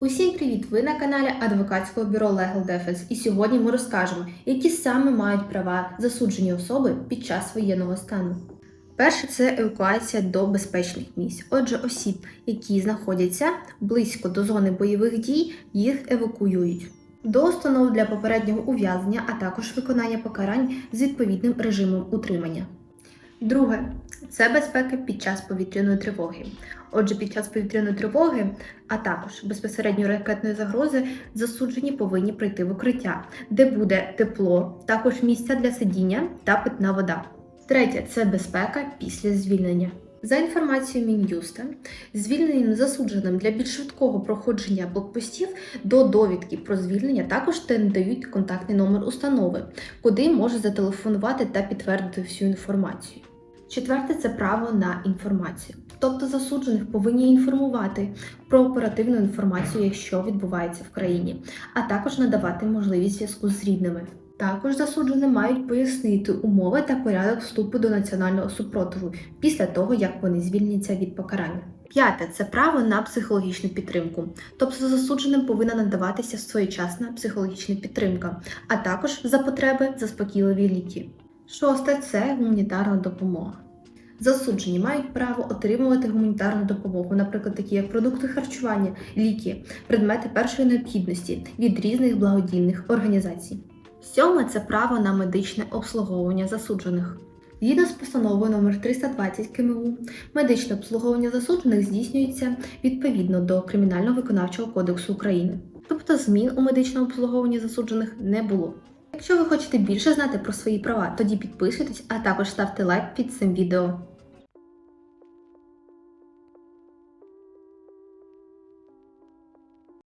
Усім привіт! Ви на каналі адвокатського бюро Legal Defense і сьогодні ми розкажемо, які саме мають права засуджені особи під час воєнного стану. Перше це евакуація до безпечних місць. Отже, осіб, які знаходяться близько до зони бойових дій, їх евакуюють. До установ для попереднього ув'язнення, а також виконання покарань з відповідним режимом утримання. Друге це безпека під час повітряної тривоги. Отже, під час повітряної тривоги, а також безпосередньо ракетної загрози, засуджені повинні прийти в укриття, де буде тепло, також місця для сидіння та питна вода. Третє це безпека після звільнення. За інформацією Мін'юста, звільненим засудженим для більш швидкого проходження блокпостів до довідки про звільнення також те надають контактний номер установи, куди може зателефонувати та підтвердити всю інформацію. Четверте це право на інформацію. Тобто засуджених повинні інформувати про оперативну інформацію, якщо відбувається в країні, а також надавати можливість зв'язку з рідними. Також засуджені мають пояснити умови та порядок вступу до національного супротиву після того, як вони звільняться від покарання. П'яте це право на психологічну підтримку. Тобто засудженим повинна надаватися своєчасна психологічна підтримка, а також за потреби заспокійливі ліки. Шосте це гуманітарна допомога. Засуджені мають право отримувати гуманітарну допомогу, наприклад, такі як продукти харчування, ліки, предмети першої необхідності від різних благодійних організацій. Сьоме це право на медичне обслуговування засуджених. Згідно з постановою номер 320 КМУ, медичне обслуговування засуджених здійснюється відповідно до Кримінального виконавчого кодексу України. Тобто змін у медичному обслуговуванні засуджених не було. Якщо ви хочете більше знати про свої права, тоді підписуйтесь, а також ставте лайк під цим відео.